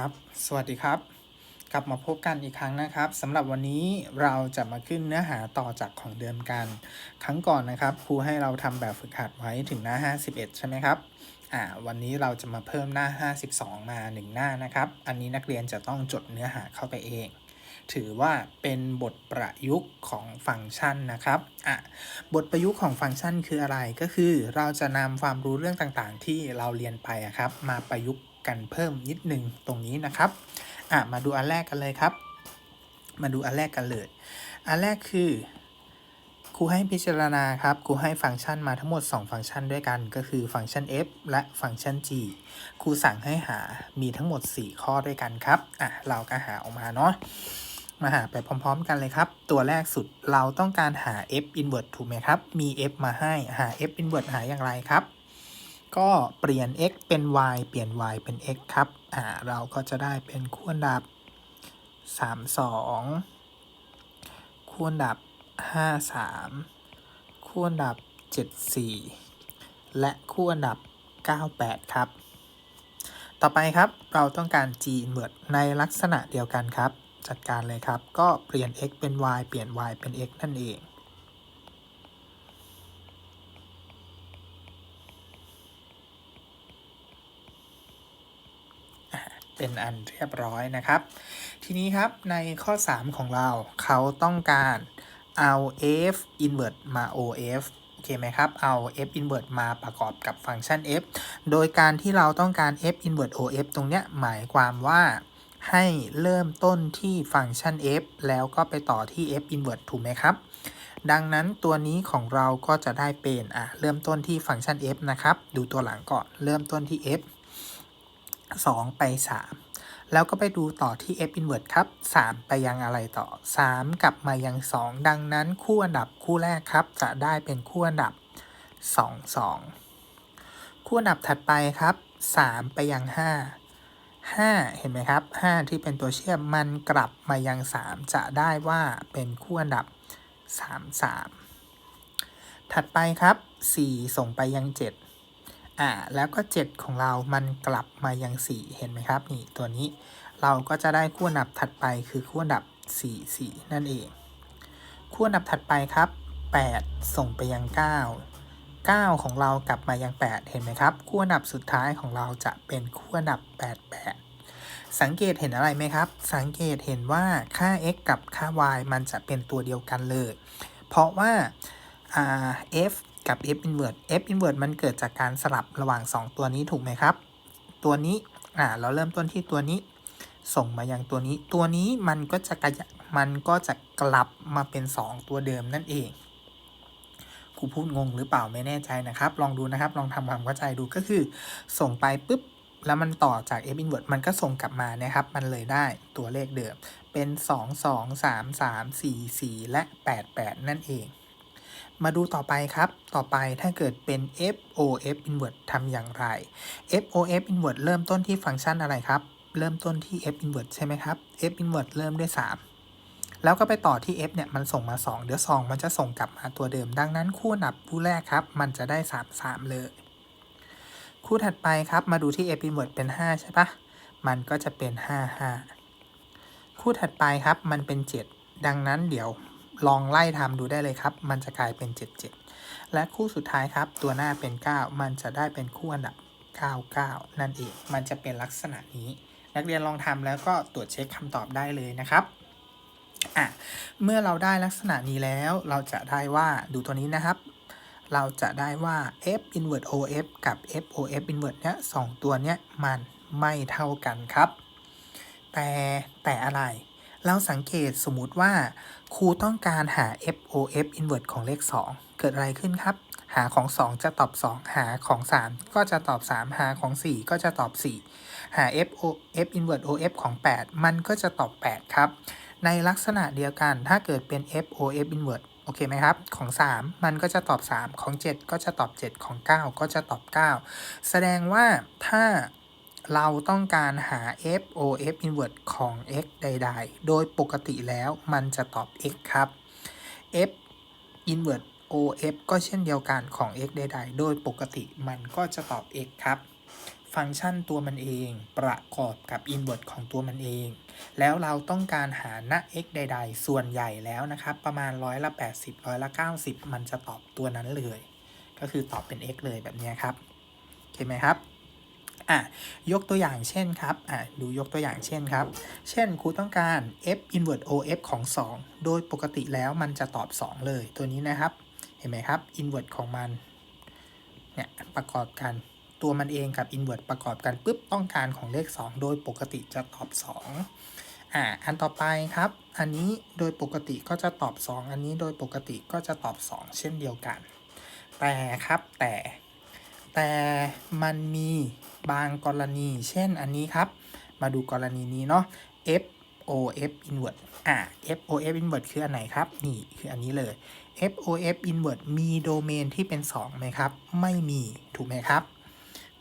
ครับ สวัสดีครับ กลับมาพบกันอีกครั้งนะครับสำหรับวันนี้เราจะมาขึ้นเนื้อหาต่อจากของเดิมกัน ครั้งก่อนนะครับครูให้เราทำแบบฝึกหัดไว้ถึงหน้า 51 ใช่ไหมครับอ่าวันนี้เราจะมาเพิ่มหน้า 52 มา 1 หน้านะครับ อันนี้นักเรียนจะต้องจดเนื้อหาเข้าไปเอง ถือว่าเป็นบทประยุกต์ของฟังก์ชันนะครับอะบทประยุกต์ของฟังก์ชันคืออะไรก็คือ เราจะนำความรู้เรื่องต่างๆ ที่เราเรียนไปอะครับมาประยุกต์ กันเพิ่มนิดนึงตรงนี้นะครับอะมาดูอันแรกกันเลยครับ มาดูอันแรกกันเลย อันแรกคือครูให้พิจารณาครับครูให้ฟังก์ชันมาทั้งหมด 2 ฟังก์ชันด้วยกัน ก็คือฟังก์ชัน f และฟังก์ชัน g ครูสั่งให้หามีทั้งหมด 4 ข้อด้วยกันครับอะเราก็หาออกมาเนาะมาหาไปพร้อม ๆ กันเลยครับ ตัวแรกสุดเราต้องการหา f inverse ถูกไหมครับ มี f มาให้หา f inverse หาอย่างไรครับ ก็เปลี่ยน x เป็น y เปลี่ยน y เป็น x ครับ อ่า เราก็จะได้เป็นคู่อันดับ 3 2 คู่อันดับ 5 3 คู่อันดับ 7 4 และคู่อันดับ 9 8 ครับ ต่อไปครับ เราต้องการ g inverse ในลักษณะเดียวกันครับ จัดการเลยครับ ก็เปลี่ยน x เป็น y เปลี่ยน y เป็น x นั่นเอง เป็นอันเรียบร้อยนะครับ ทีนี้ครับในข้อ 3 ของเราเขาต้องการเอา f inverse มา of โอเคไหมครับ เอา f inverse มาประกอบกับฟังก์ชัน f โดยการที่เราต้องการ f inverse of ตรงเนี้ยหมายความว่าให้เริ่มต้นที่ฟังก์ชัน f แล้วก็ไปต่อที่ f inverse ถูกไหมครับ ดังนั้นตัวนี้ของเราก็จะได้เป็นอะเริ่มต้นที่ฟังก์ชัน f นะครับ ดูตัวหลังก่อน เริ่มต้นที่ f 2 ไป 3 แล้วก็ไปดูต่อที่ f inverse ครับ 3 ไปยังอะไรต่อ 3 กลับมายัง 2 ดังนั้นคู่อันดับคู่แรกครับ จะได้เป็นคู่อันดับ 2 2 คู่อันดับถัดไปครับ 3 ไปยัง 5 5 เห็นไหมครับ 5 ที่เป็นตัวเชื่อมมันกลับมายัง 3 จะได้ว่าเป็นคู่อันดับ 3 3 ถัดไปครับ 4 ส่งไปยัง 7 อ่าแล้วก็ 7 ของเรามันกลับมายัง 4 เห็นไหมครับ นี่ตัวนี้เราก็จะได้คู่อันดับถัดไปคือคู่อันดับ 4 4 นั่นเอง คู่อันดับถัดไปครับ 8 ส่งไปยัง 9 9 ของเรากลับมายัง 8 เห็นไหมครับ คู่อันดับสุดท้ายของเราจะเป็นคู่อันดับ 8 8 สังเกตเห็นอะไรไหมครับ สังเกตเห็นว่าค่า x กับค่า y มันจะเป็นตัวเดียวกันเลย เพราะว่า f กับ f inverse f inverse มันเกิดจากการสลับระหว่าง 2 ตัวนี้ถูกไหมครับ ตัวนี้อ่าเราเริ่มต้นที่ตัวนี้ ส่งมายังตัวนี้ ตัวนี้มันก็จะกระมันก็จะกลับมาเป็น 2 ตัวเดิมนั่นเองครูพูดงงหรือเปล่าไม่แน่ใจนะครับ ลองดูนะครับ ลองทำความเข้าใจดูก็คือ ส่งไปปุ๊บแล้วมันต่อจาก f inverse มันก็ส่งกลับมานะครับ มันเลยได้ตัวเลขเดิม เป็น 2 2 3 3 4 4 และ 8 8 นั่นเอง มาดูต่อไปครับ ต่อไปถ้าเกิดเป็น FOF inverse ทำอย่างไร FOF inverse เริ่มต้นที่ฟังก์ชันอะไรครับ เริ่มต้นที่ F inverse ใช่ไหมครับ F inverse เริ่มด้วย 3 แล้วก็ไปต่อที่ F เนี่ย มันส่งมา 2 เดี๋ยว 2 มันจะส่งกลับมาตัวเดิม ดังนั้นคู่นับคู่แรกครับ มันจะได้ 3 3 เลย คู่ถัดไปครับ มาดูที่ F inverse เป็น 5 ใช่ปะมันก็จะเป็น 5 5 คู่ถัดไปครับ มันเป็น 7 ดังนั้นเดี๋ยว ลองไล่ทำดูได้เลยครับ มันจะกลายเป็น 77 และคู่สุดท้ายครับ ตัวหน้าเป็น 9 มันจะได้เป็นคู่อันดับ 99 นั่นเอง มันจะเป็นลักษณะนี้ นักเรียนลองทำแล้วก็ตรวจเช็คคำตอบได้เลยนะครับอะเมื่อเราได้ลักษณะนี้แล้ว เราจะได้ว่าดูตัวนี้นะครับ เราจะได้ว่า f inverse of กับ f of inverse เนี้ยสองตัวเนี้ยมันไม่เท่ากันครับ แต่แต่อะไร เราสังเกตสมมุติว่าครูต้องการหา FOF inverse ของเลข 2 เกิดอะไรขึ้นครับ หาของ 2 จะตอบ 2 หาของ 3 ก็จะตอบ 3 หาของ 4 ก็จะตอบ 4 หา FOF inverse OF ของ 8 มันก็จะตอบ 8 ครับ ในลักษณะเดียวกันถ้าเกิดเป็น FOF inverse โอเคไหมครับ ของ 3 มันก็จะตอบ 3 ของ 7 ก็จะตอบ 7 ของ 9 ก็จะตอบ 9 แสดงว่าถ้า เราต้องการหา FOF inverse ของ x ใด ๆ โดยปกติแล้วมันจะตอบ x ครับ f inverse OF ก็เช่นเดียวกันของ x ใด ๆ โดยปกติมันก็จะตอบ x ครับ ฟังก์ชันตัวมันเองประกอบกับ inverse ของตัวมันเอง แล้วเราต้องการหาณ x ใด ๆ ส่วนใหญ่แล้วนะครับ ประมาณร้อยละ80ร้อยละ90 มันจะตอบตัวนั้นเลย ก็คือตอบเป็น x เลยแบบนี้ครับ โอเคไหมครับ อะยกตัวอย่างเช่นครับอะดูยกตัวอย่างเช่นครับ เช่นครูต้องการ f inverse of ของ 2 โดยปกติแล้วมันจะตอบ 2 เลยตัวนี้นะครับ เห็นไหมครับ inverse ของมันเนี่ยประกอบกันตัวมันเองกับ inverse ประกอบกันปุ๊บต้องการของเลข 2 โดยปกติจะตอบ 2อ่าอันต่อไปครับ อันนี้โดยปกติก็จะตอบ 2 อันนี้โดยปกติก็จะตอบ 2 เช่นเดียวกัน แต่ครับแต่แต่มันมี บางกรณี เช่นอันนี้ครับ มาดูกรณีนี้เนาะ f o f inverse อ่า f o f inverse คืออันไหนครับ นี่คืออันนี้เลย f o f inverse มีโดเมนที่เป็น2ไหมครับ ไม่มีถูกไหมครับ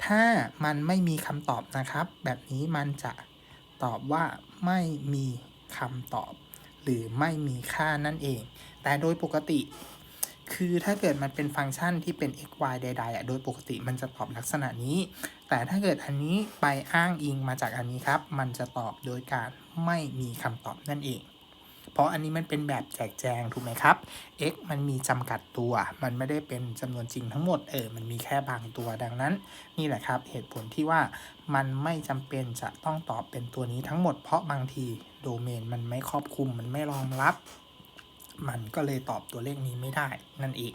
ถ้ามันไม่มีคำตอบนะครับ แบบนี้มันจะตอบว่าไม่มีคำตอบ หรือไม่มีค่านั่นเอง แต่โดยปกติคือถ้าเกิดมันเป็นฟังก์ชันที่เป็น x y ใดๆอะ โดยปกติมันจะตอบลักษณะนี้ แต่ถ้าเกิดอันนี้ไปอ้างอิงมาจากอันนี้ครับ มันจะตอบโดยการไม่มีคำตอบนั่นเอง เพราะอันนี้มันเป็นแบบแจกแจงถูกไหมครับ x มันมีจำกัดตัว มันไม่ได้เป็นจำนวนจริงทั้งหมด เออ มันมีแค่บางตัวดังนั้น นี่แหละครับ เหตุผลที่ว่ามันไม่จำเป็นจะต้องตอบเป็นตัวนี้ทั้งหมด เพราะบางทีโดเมนมันไม่ครอบคลุม มันไม่รองรับ มันก็เลยตอบตัวเลขนี้ไม่ได้นั่นเอง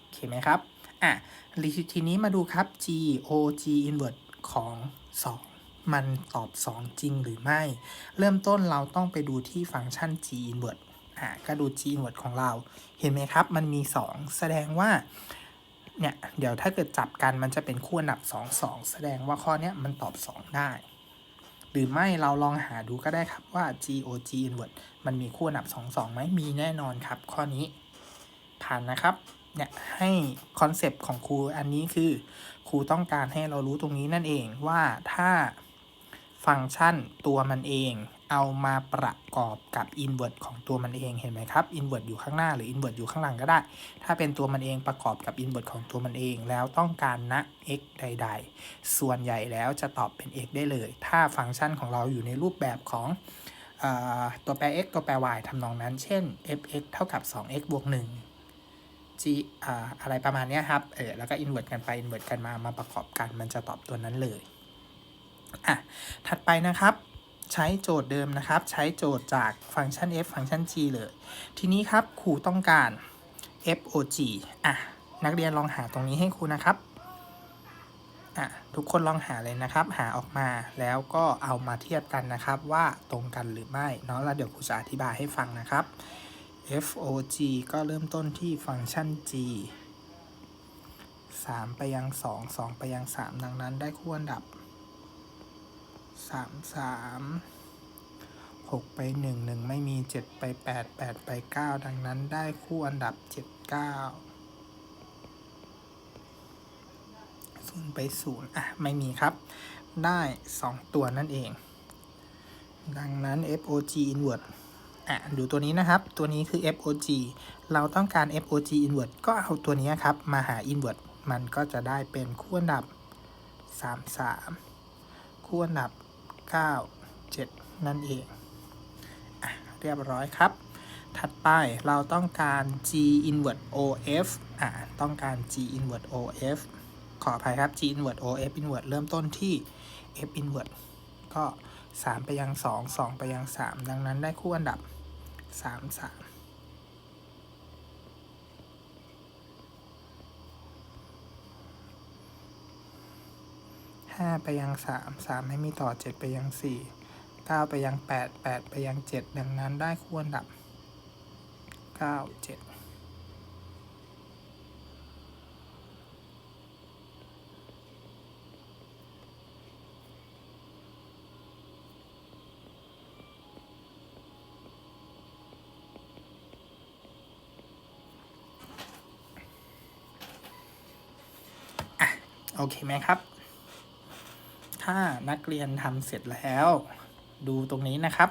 โอเคไหมครับ อะทีนี้มาดูครับ g o g inverse ของ 2 มันตอบ 2 จริงหรือไม่ เริ่มต้นเราต้องไปดูที่ฟังก์ชัน g inverse อะก็ดู g inverse ของเรา เห็นไหมครับ มันมี 2 แสดงว่าเนี่ยเดี๋ยวถ้าเกิดจับกันมันจะเป็นคู่อันดับ 2 2 แสดงว่าข้อนี้มันตอบ 2 ได้ หรือไม่เราลองหาดูก็ได้ครับว่า g o g inverse มันมีคู่อันดับ 2 2ไหมมีแน่นอนครับ ข้อนี้ผ่านนะครับ เนี่ยให้คอนเซปต์ของครูอันนี้คือครูต้องการให้เรารู้ตรงนี้นั่นเองว่าถ้าฟังก์ชันตัวมันเองเอามาประกอบกับ inverse ของตัวมันเองเห็นไหมครับ inverse อยู่ข้างหน้าหรือ inverse อยู่ข้างหลังก็ได้ ถ้าเป็นตัวมันเองประกอบกับ inverse ของตัวมันเอง แล้วต้องการณ x ใด ๆ ส่วนใหญ่แล้วจะตอบเป็น x ได้เลย ถ้าฟังก์ชันของเราอยู่ในรูปแบบของออตัวแปร x ตัวแปร y ทำนองนั้น เช่น f(x) เท่ากับ 2x บวก 1 g อ่าอะไรประมาณนี้ครับ เออแล้วก็ invert กันไป invert กันมามาประกอบกัน มันจะตอบตัวนั้นเลยอะถัดไปนะครับใช้โจทย์เดิมนะครับ ใช้โจทย์จากฟังก์ชัน f ฟังก์ชัน g เลย ทีนี้ครับครูต้องการ fog อะนักเรียนลองหาตรงนี้ให้ครูนะครับอะทุกคนลองหาเลยนะครับ หาออกมาแล้วก็เอามาเทียบกันนะครับว่าตรงกันหรือไม่เนาะแล้วเดี๋ยวครูจะอธิบายให้ฟังนะครับ fog ก็เริ่มต้นที่ฟังก์ชัน g 3 ไปยัง 2 2 ไปยัง 3 ดังนั้นได้คู่อันดับ 3 3 6 ไป 1 1 ไม่มี 7 ไป 8 8 ไป 9 ดังนั้นได้คู่อันดับ 7 9 0 ไป 0 อะ ไม่มีครับ ได้ 2 ตัวนั่นเอง ดังนั้น fog inverse อะดูตัวนี้นะครับ ตัวนี้คือ FOG เราต้องการ FOG inverse ก็เอาตัวนี้ครับ มาหา inverse มันก็จะได้เป็นคู่อันดับ 3 3 คู่อันดับ 9 7 นั่นเองอะเรียบร้อยครับ ถัดไปเราต้องการ G inverse OF อะต้องการ G inverse OF ขออภัยครับ G inverse OF inverse เริ่มต้นที่ F inverse ก็ 3 ไปยัง 2 2 ไปยัง 3 ดังนั้นได้คู่อันดับ สามสามห้าไปยังสามสามไม่มีต่อเจ็ดไปยังสี่เก้าไปยังแปดแปดไปยังเจ็ดดังนั้นได้คู่อันดับเก้าเจ็ด อเคไหมครับ ถ้านักเรียนทำเสร็จแล้ว ดูตรงนี้นะครับ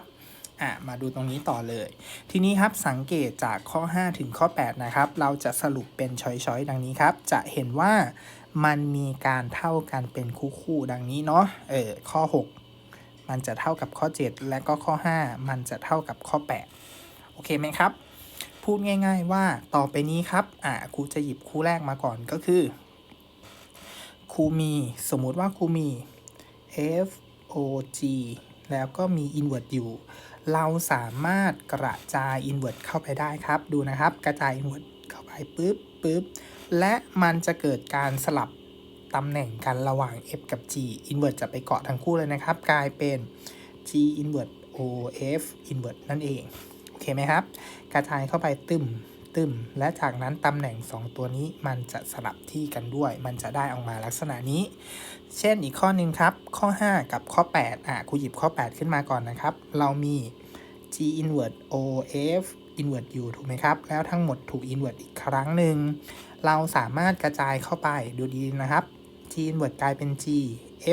อะมาดูตรงนี้ต่อเลย ทีนี้ครับสังเกตจากข้อ 5 ถึงข้อ 8 นะครับ เราจะสรุปเป็นช้อยๆ ดังนี้ครับ จะเห็นว่ามันมีการเท่ากันเป็นคู่ๆดังนี้เนาะเออข้อ 6 มันจะเท่ากับข้อ 7 และก็ข้อ 5 มันจะเท่ากับข้อ 8 โอเคไหมครับ พูดง่าย ๆ ว่าต่อไปนี้ครับอ่าครูจะหยิบคู่แรกมาก่อนก็คือ ครูมี สมมุติว่าครูมี f o g แล้วก็มี invert อยู่ เราสามารถกระจาย invert เข้าไปได้ครับ ดูนะครับ กระจาย invert เข้าไปปุ๊บปุ๊บ และมันจะเกิดการสลับตำแหน่งกันระหว่าง f กับ g invert จะไปเกาะทั้งคู่เลยนะครับ กลายเป็น g invert o f invert นั่นเอง โอเคไหมครับ กระจายเข้าไปตึม ตึมและจากนั้นตำแหน่ง 2 ตัวนี้มันจะสลับที่กันด้วย มันจะได้ออกมาลักษณะนี้ เช่นอีกข้อหนึ่งครับ ข้อ 5 กับข้อ 8 อะครูหยิบข้อ 8 ขึ้นมาก่อนนะครับ เรามี g invert o f invert อยู่ถูกไหมครับ แล้วทั้งหมดถูก invert อีกครั้งหนึ่ง เราสามารถกระจายเข้าไปดูดีนะครับ g invert กลายเป็น g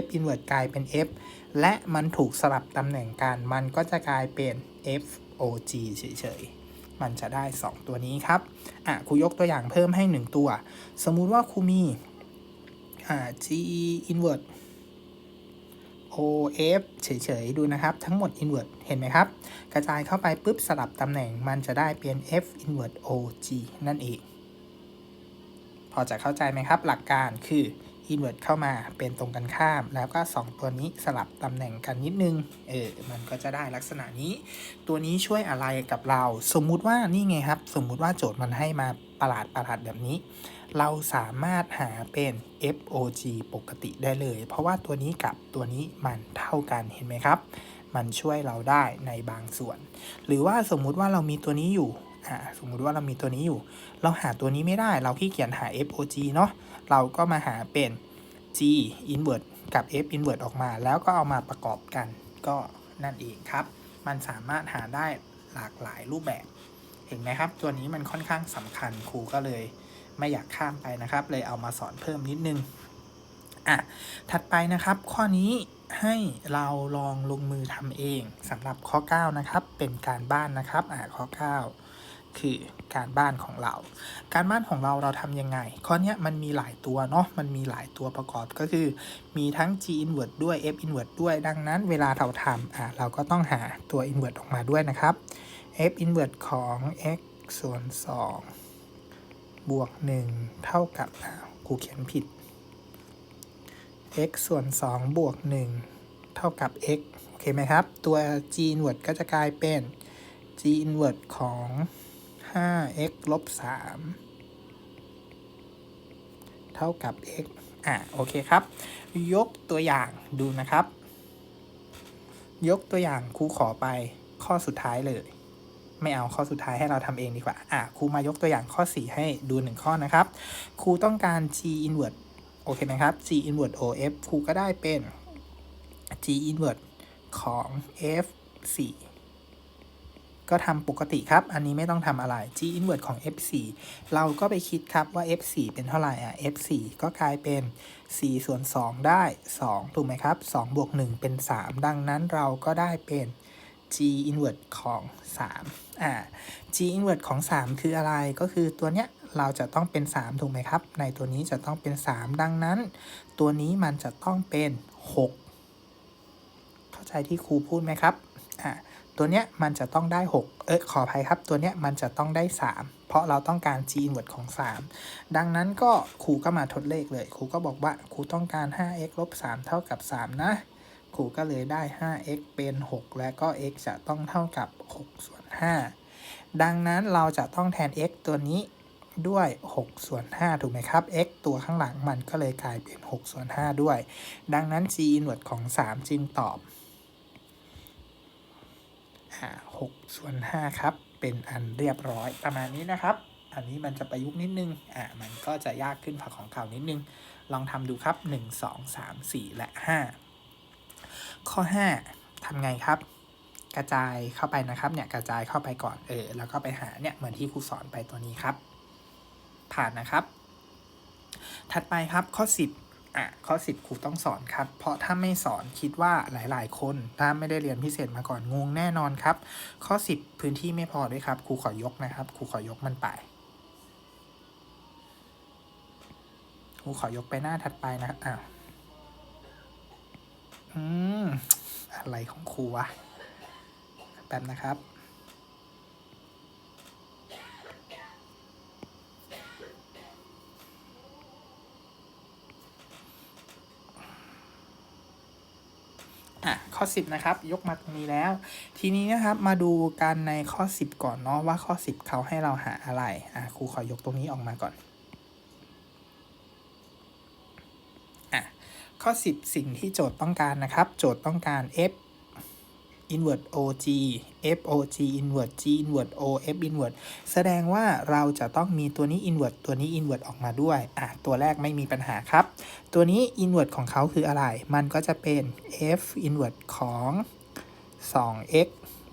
f invert กลายเป็น f และมันถูกสลับตำแหน่งกัน มันก็จะกลายเป็น f o g เฉยๆ มันจะได้ 2 ตัวนี้ครับอะครูยกตัวอย่างเพิ่มให้ 1 ตัว สมมุติว่าครูมีอ่า g invert o f เฉยๆ ดูนะครับ ทั้งหมด invert เห็นไหมครับ กระจายเข้าไปปุ๊บสลับตำแหน่งมันจะได้เป็น f invert o g นั่นเอง พอจะเข้าใจไหมครับ หลักการคือ invert เข้ามาเป็นตรงกันข้าม แล้วก็ 2 ตัวนี้สลับตำแหน่งกันนิดนึง เออ มันก็จะได้ลักษณะนี้ ตัวนี้ช่วยอะไรกับเรา สมมุติว่านี่ไงครับ สมมุติว่าโจทย์มันให้มาประหลาดประหลาดแบบนี้ เราสามารถหาเป็น FOG ปกติได้เลย เพราะว่าตัวนี้กับตัวนี้มันเท่ากันเห็นไหมครับ มันช่วยเราได้ในบางส่วน หรือว่าสมมุติว่าเรามีตัวนี้อยู่ สมมุติว่าเรามีตัวนี้อยู่ เราหาตัวนี้ไม่ได้ เราขี้เกียจหา FOG เนาะเราก็มาหาเป็น G invert กับ F invert ออกมา แล้วก็เอามาประกอบกัน ก็นั่นเองครับ มันสามารถหาได้หลากหลายรูปแบบ เห็นไหมครับ ตัวนี้มันค่อนข้างสำคัญครูก็เลยไม่อยากข้ามไปนะครับ เลยเอามาสอนเพิ่มนิดนึงอะถัดไปนะครับ ข้อนี้ให้เราลองลงมือทำเองสำหรับข้อ 9 นะครับ เป็นการบ้านนะครับอ่าข้อ 9 คือการบ้านของเรา การบ้านของเราเราทำยังไง ข้อนี้มันมีหลายตัวเนาะ มันมีหลายตัวประกอบก็คือ มีทั้ง g invert ด้วย f invert ด้วย ดังนั้นเวลาเราทำอะเราก็ต้องหาตัว invert ออกมาด้วยนะครับ f invert ของ x ส่วน2บวก 1 เท่ากับอ่ากูเขียนผิด x ส่วน 2 บวก 1 เท่ากับ x โอเคไหมครับ ตัว g invert ก็จะกลายเป็น g invert ของ 5x ลบ3เท่ากับ x อะโอเคครับ ยกตัวอย่างดูนะครับ ยกตัวอย่างครูขอไปข้อสุดท้ายเลย ไม่เอาข้อสุดท้ายให้เราทำเองดีกว่า อะครูมายกตัวอย่างข้อ 4 ให้ดู1ข้อนะครับ ครูต้องการ g invert โอเคไหมครับ g invert of f ครูก็ได้เป็น g invert ของ f 4 ก็ทำปกติครับ อันนี้ไม่ต้องทำอะไร g invert ของ f 4 เราก็ไปคิดครับว่า f 4 เป็นเท่าไหร่อะ f 4 ก็กลายเป็น 4 ส่วน 2 ได้ 2 ถูกไหมครับ 2 บวก 1 เป็น 3 ดังนั้นเราก็ได้เป็น g invert ของ 3 อ่า g invert ของ 3 คืออะไรก็คือตัวเนี้ยเราจะต้องเป็น 3 ถูกไหมครับ ในตัวนี้จะต้องเป็น 3 ดังนั้น ตัวนี้มันจะต้องเป็น 6 เข้าใจที่ครูพูดไหมครับ อ่า ตัวเนี้ยมันจะต้องได้ 6 เอ้ยขออภัยครับ ตัวเนี้ยมันจะต้องได้ 3 เพราะเราต้องการ g inverse ของ 3 ดังนั้นก็ครูก็มาทดเลขเลย ครูก็บอกว่าครูต้องการ 5x ลบ3เท่ากับ 3 นะ ครูก็เลยได้ 5x เป็น 6 และก็ x จะต้องเท่ากับ 6 ส่วน 5 ดังนั้นเราจะต้องแทน x ตัวนี้ด้วย 6 ส่วน 5 ถูกไหมครับ x ตัวข้างหลังมันก็เลยกลายเป็น 6 ส่วน 5 ด้วย ดังนั้น g inverse ของ 3 จึงตอบ 6 ส่วน 5 ครับ เป็นอันเรียบร้อยประมาณนี้นะครับ อันนี้มันจะประยุกต์นิดนึง อ่ามันก็จะยากขึ้นผักของเก่านิดนึง ลองทำดูครับ 1 2 3 4 และ 5 ข้อ 5ทำไงครับ กระจายเข้าไปนะครับ เนี่ย กระจายเข้าไปก่อน เออ แล้วก็ไปหา เนี่ย เหมือนที่ครูสอนไปตัวนี้ครับ ผ่านนะครับ ถัดไปครับข้อ 10 อะข้อ 10ครูต้องสอนครับ เพราะถ้าไม่สอนคิดว่าหลาย ๆ คนถ้าไม่ได้เรียนพิเศษมาก่อนงงแน่นอนครับ ข้อ 10 พื้นที่ไม่พอด้วยครับครูขอยกนะครับครูขอยกมันไปโหรูขอยกไปหน้าถัดไปนะครับอ้าวอืมอะไรของครูวะแป๊บนะครับ อะ ข้อ 10 นะครับ ยกมาตรงนี้แล้ว ทีนี้นะครับมาดูกันในข้อ 10 ก่อนเนาะว่าข้อ 10 เขาให้เราหาอะไรอะครูขอยกตรงนี้ออกมาก่อนอะข้อ 10 สิ่งที่โจทย์ต้องการนะครับ โจทย์ต้องการ f inverse og f og inverse g inverse o f inverse แสดงว่าเราจะต้องมีตัวนี้ inverse ตัวนี้ inverse ออกมาด้วย อะ ตัวแรกไม่มีปัญหาครับ ตัวนี้ inverse ของเขาคืออะไร มันก็จะเป็น f inverse ของ 2x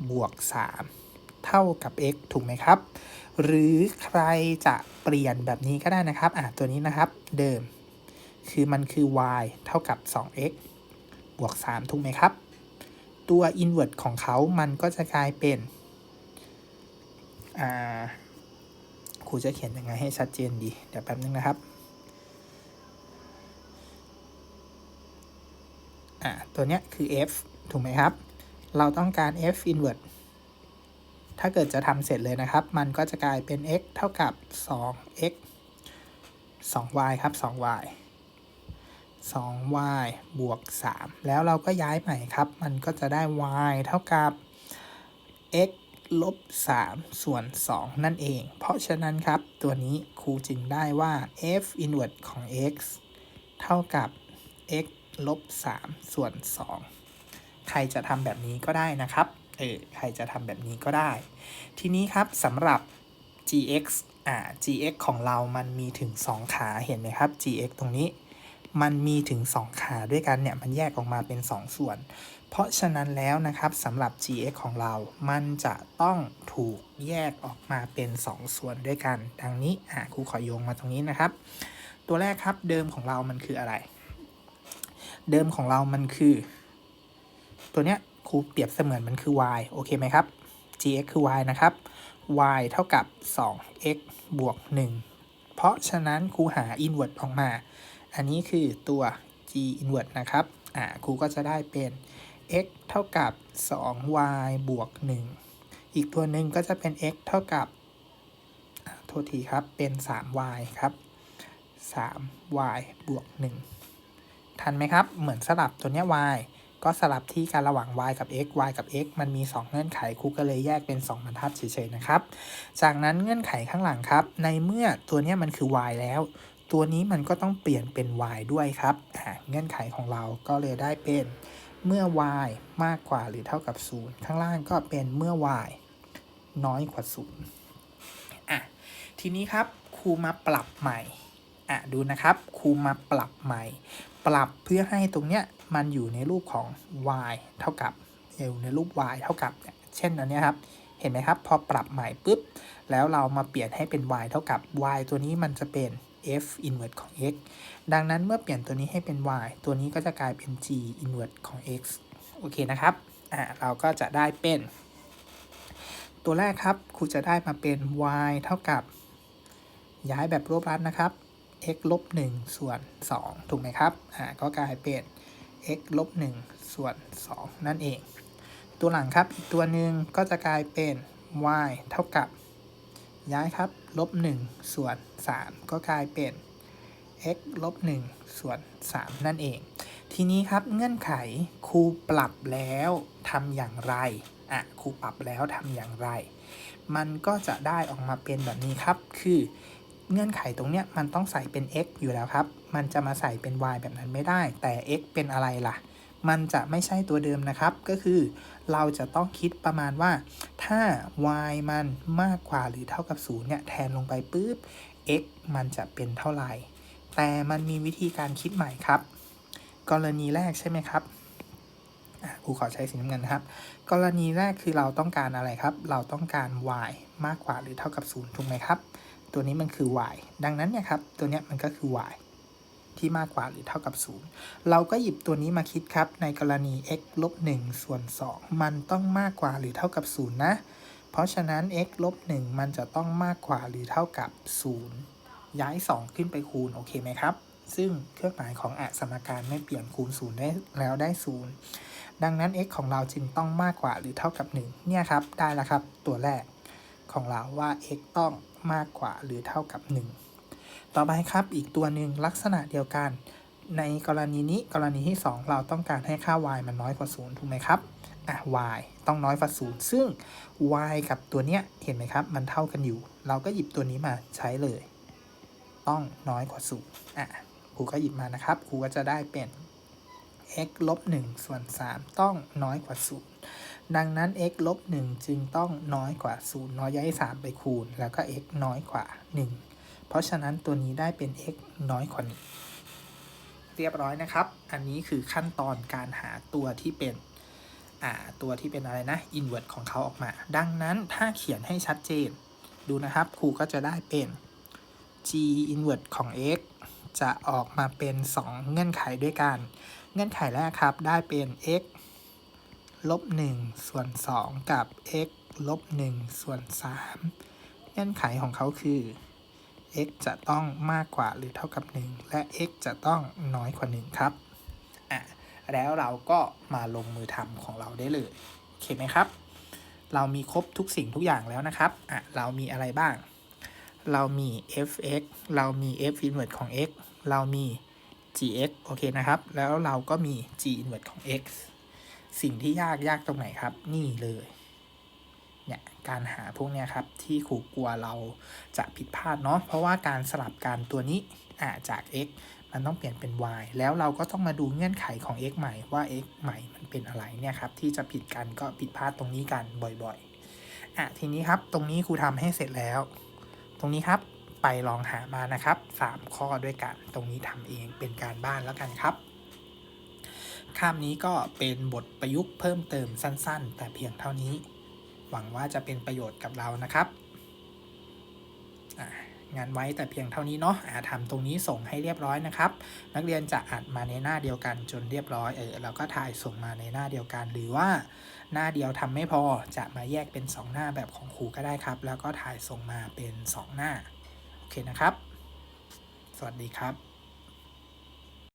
บวก 3 เท่ากับ x ถูกไหมครับ หรือใครจะเปลี่ยนแบบนี้ก็ได้นะครับ อะ ตัวนี้นะครับ เดิม คือมันคือ y เท่ากับ 2x บวก 3 ถูกไหมครับ ตัว inverse ของเขา มันก็จะกลายเป็นครูจะเขียนยังไงให้ชัดเจนดี เดี๋ยวแป๊บนึงนะครับอ่าตัวเนี้ยคือ f ถูกไหมครับ เราต้องการ f inverse ถ้าเกิดจะทำเสร็จเลยนะครับ มันก็จะกลายเป็น x เท่ากับ 2x 2y ครับ 2y 2y บวก 3 แล้วเราก็ย้ายใหม่ครับ มันก็จะได้ y เท่ากับ x ลบ 3 ส่วน 2 นั่นเอง เพราะฉะนั้นครับ ตัวนี้ครูจึงได้ว่า f inverse ของ x เท่ากับ x ลบ 3 ส่วน 2 ใครจะทำแบบนี้ก็ได้นะครับ เออ ใครจะทำแบบนี้ก็ได้ ทีนี้ครับสำหรับ gx อ่า gx ของเรามันมีถึง 2 ขา เห็นไหมครับ gx ตรงนี้ มันมีถึง 2 ขาด้วยกันเนี่ยมันแยกออกมาเป็น 2 ส่วน เพราะฉะนั้นแล้วนะครับสำหรับ gx ของเรา มันจะต้องถูกแยกออกมาเป็น 2 ส่วนด้วยกัน ดังนี้อ่าครูขอโยงมาตรงนี้นะครับ ตัวแรกครับเดิมของเรามันคืออะไร เดิมของเรามันคือ ตัวเนี้ยครูเปรียบเสมือนมันคือ y โอเคไหมครับ gx คือ y นะครับ y เท่ากับ 2x บวก 1 เพราะฉะนั้นครูหา inverse ออกมา อันนี้คือตัว g inverse นะครับ อ่าครูก็จะได้เป็น x เท่ากับ 2y บวก 1 อีกตัวหนึ่งก็จะเป็น x เท่ากับ โทษทีครับ เป็น 3y ครับ 3y บวก 1 ทันไหมครับ เหมือนสลับตัวเนี้ย y ก็สลับที่กันระหว่าง y กับ x y กับ x มันมี 2 เงื่อนไขครูก็เลยแยกเป็น 2บรรทัดเฉยๆนะครับ จากนั้นเงื่อนไขข้างหลังครับ ในเมื่อตัวเนี้ยมันคือ y แล้ว ตัวนี้มันก็ต้องเปลี่ยนเป็น y ด้วยครับอ่าเงื่อนไขของเราก็เลยได้เป็นเมื่อ y มากกว่าหรือเท่ากับ 0 ข้างล่างก็เป็นเมื่อ y น้อยกว่า 0 อะ ทีนี้ครับครูมาปรับใหม่ อะ ดูนะครับครูมาปรับใหม่ ปรับเพื่อให้ตรงเนี้ยมันอยู่ในรูปของ y เท่ากับอยู่ในรูป y เท่ากับ เช่นอันนี้ครับ เห็นไหมครับ พอปรับใหม่ปุ๊บ แล้วเรามาเปลี่ยนให้เป็น y เท่ากับ y ตัวนี้มันจะเป็น f inverse ของ x ดังนั้นเมื่อเปลี่ยนตัวนี้ให้เป็น y ตัวนี้ก็จะกลายเป็น g inverse ของ x โอเคนะครับ อ่า เราก็จะได้เป็น ตัวแรกครับครูจะได้มาเป็น y เท่ากับ ย้ายแบบรวบรัดนะครับ x ลบ1ส่วน 2 ถูกไหมครับ อ่า ก็กลายเป็น x ลบ1ส่วน 2 นั่นเอง ตัวหลังครับ อีกตัวหนึ่งก็จะกลายเป็น y เท่ากับ ย้ายครับลบ1ส่วน 3 ก็กลายเป็น x ลบ1ส่วน 3 นั่นเอง ทีนี้ครับเงื่อนไขครูปรับแล้วทำอย่างไรอะครูปรับแล้วทำอย่างไร มันก็จะได้ออกมาเป็นแบบนี้ครับ คือเงื่อนไขตรงเนี้ยมันต้องใส่เป็น x อยู่แล้วครับ มันจะมาใส่เป็น y แบบนั้นไม่ได้ แต่ x เป็นอะไรล่ะ มันจะไม่ใช่ตัวเดิมนะครับ ก็คือเราจะต้องคิดประมาณว่า ถ้า y มันมากกว่าหรือเท่ากับ0เนี่ยแทนลงไปปุ๊บ x มันจะเป็นเท่าไหร่ แต่มันมีวิธีการคิดใหม่ครับ กรณีแรกใช่ไหมครับอะครูขอใช้สีน้ำเงินนะครับ กรณีแรกคือเราต้องการอะไรครับ เราต้องการ y มากกว่าหรือเท่ากับ0ถูกไหมครับ ตัวนี้มันคือ y ดังนั้นเนี่ยครับ ตัวเนี้ยมันก็คือ y ที่มากกว่าหรือเท่ากับ 0 เราก็หยิบตัวนี้มาคิดครับ ในกรณี x ลบ1ส่วน 2 มันต้องมากกว่าหรือเท่ากับ 0 นะ เพราะฉะนั้น x ลบ1มันจะต้องมากกว่าหรือเท่ากับ 0 ย้าย 2 ขึ้นไปคูณ โอเคไหมครับ ซึ่งเครื่องหมายของอสมการไม่เปลี่ยนคูณ 0 ได้แล้วได้ 0 ดังนั้น x ของเราจึงต้องมากกว่าหรือเท่ากับ 1 เนี่ยครับ ได้แล้วครับ ตัวแรกของเราว่า x ต้องมากกว่าหรือเท่ากับ 1 ต่อไปครับอีกตัวหนึ่งลักษณะเดียวกัน ในกรณีนี้กรณีที่ 2 เราต้องการให้ค่า y มันน้อยกว่า 0 ถูกไหมครับอะ y ต้องน้อยกว่า 0 ซึ่ง y กับตัวเนี้ยเห็นไหมครับ มันเท่ากันอยู่ เราก็หยิบตัวนี้มาใช้เลย ต้องน้อยกว่า 0 อะครูก็หยิบมานะครับครูก็จะได้เป็น x ลบ1ส่วน 3 ต้องน้อยกว่า 0 ดังนั้น x ลบ1จึงต้องน้อยกว่า 0 น้อยย้าย3ไปคูณ แล้วก็ x น้อยกว่า 1 เพราะฉะนั้นตัวนี้ได้เป็น x น้อยกว่า1เรียบร้อยนะครับ อันนี้คือขั้นตอนการหาตัวที่เป็นตัวที่เป็นอะไรนะ invert ของเขาออกมา ดังนั้นถ้าเขียนให้ชัดเจน ดูนะครับครูก็จะได้เป็น g invert ของ x จะออกมาเป็น 2 เงื่อนไขด้วยกัน เงื่อนไขแรกครับได้เป็น x ลบ1ส่วน 2 กับ x ลบ1ส่วน 3 เงื่อนไขของเขาคือ x จะต้องมากกว่าหรือเท่ากับ 1 และ x จะต้องน้อยกว่า 1 ครับอะแล้วเราก็มาลงมือทำของเราได้เลยโอเคไหมครับ เรามีครบทุกสิ่งทุกอย่างแล้วนะครับอะเรามีอะไรบ้าง เรามี f(x) เรามี f inverse ของ x เรามี gx โอเคนะครับ แล้วเราก็มี g inverse ของ x สิ่งที่ยากยากตรงไหนครับ นี่เลย เนี่ยการหาพวกเนี้ยครับที่ครูกลัวเราจะผิดพลาดเนาะเพราะว่าการสลับการตัวนี้อ่าจาก x มันต้องเปลี่ยนเป็น y แล้วเราก็ต้องมาดูเงื่อนไขของ x ใหม่ว่า x ใหม่มันเป็นอะไรเนี่ยครับที่จะผิดกันก็ผิดพลาดตรงนี้กันบ่อยๆอะทีนี้ครับตรงนี้ครูทำให้เสร็จแล้ว ตรงนี้ครับไปลองหามานะครับ 3 ข้อด้วยกัน ตรงนี้ทำเองเป็นการบ้านแล้วกันครับคาบนี้ก็เป็นบทประยุกต์เพิ่มเติมสั้น ๆ แต่เพียงเท่านี้ หวังว่าจะเป็นประโยชน์กับเรานะครับงานไว้แต่เพียงเท่านี้เนาะอาทำตรงนี้ส่งให้เรียบร้อยนะครับ นักเรียนจะอัดมาในหน้าเดียวกันจนเรียบร้อยเออเราก็ถ่ายส่งมาในหน้าเดียวกัน หรือว่าหน้าเดียวทำไม่พอจะมาแยกเป็น 2 หน้าแบบของครูก็ได้ครับ แล้วก็ถ่ายส่งมาเป็น 2 หน้า โอเคนะครับ สวัสดีครับ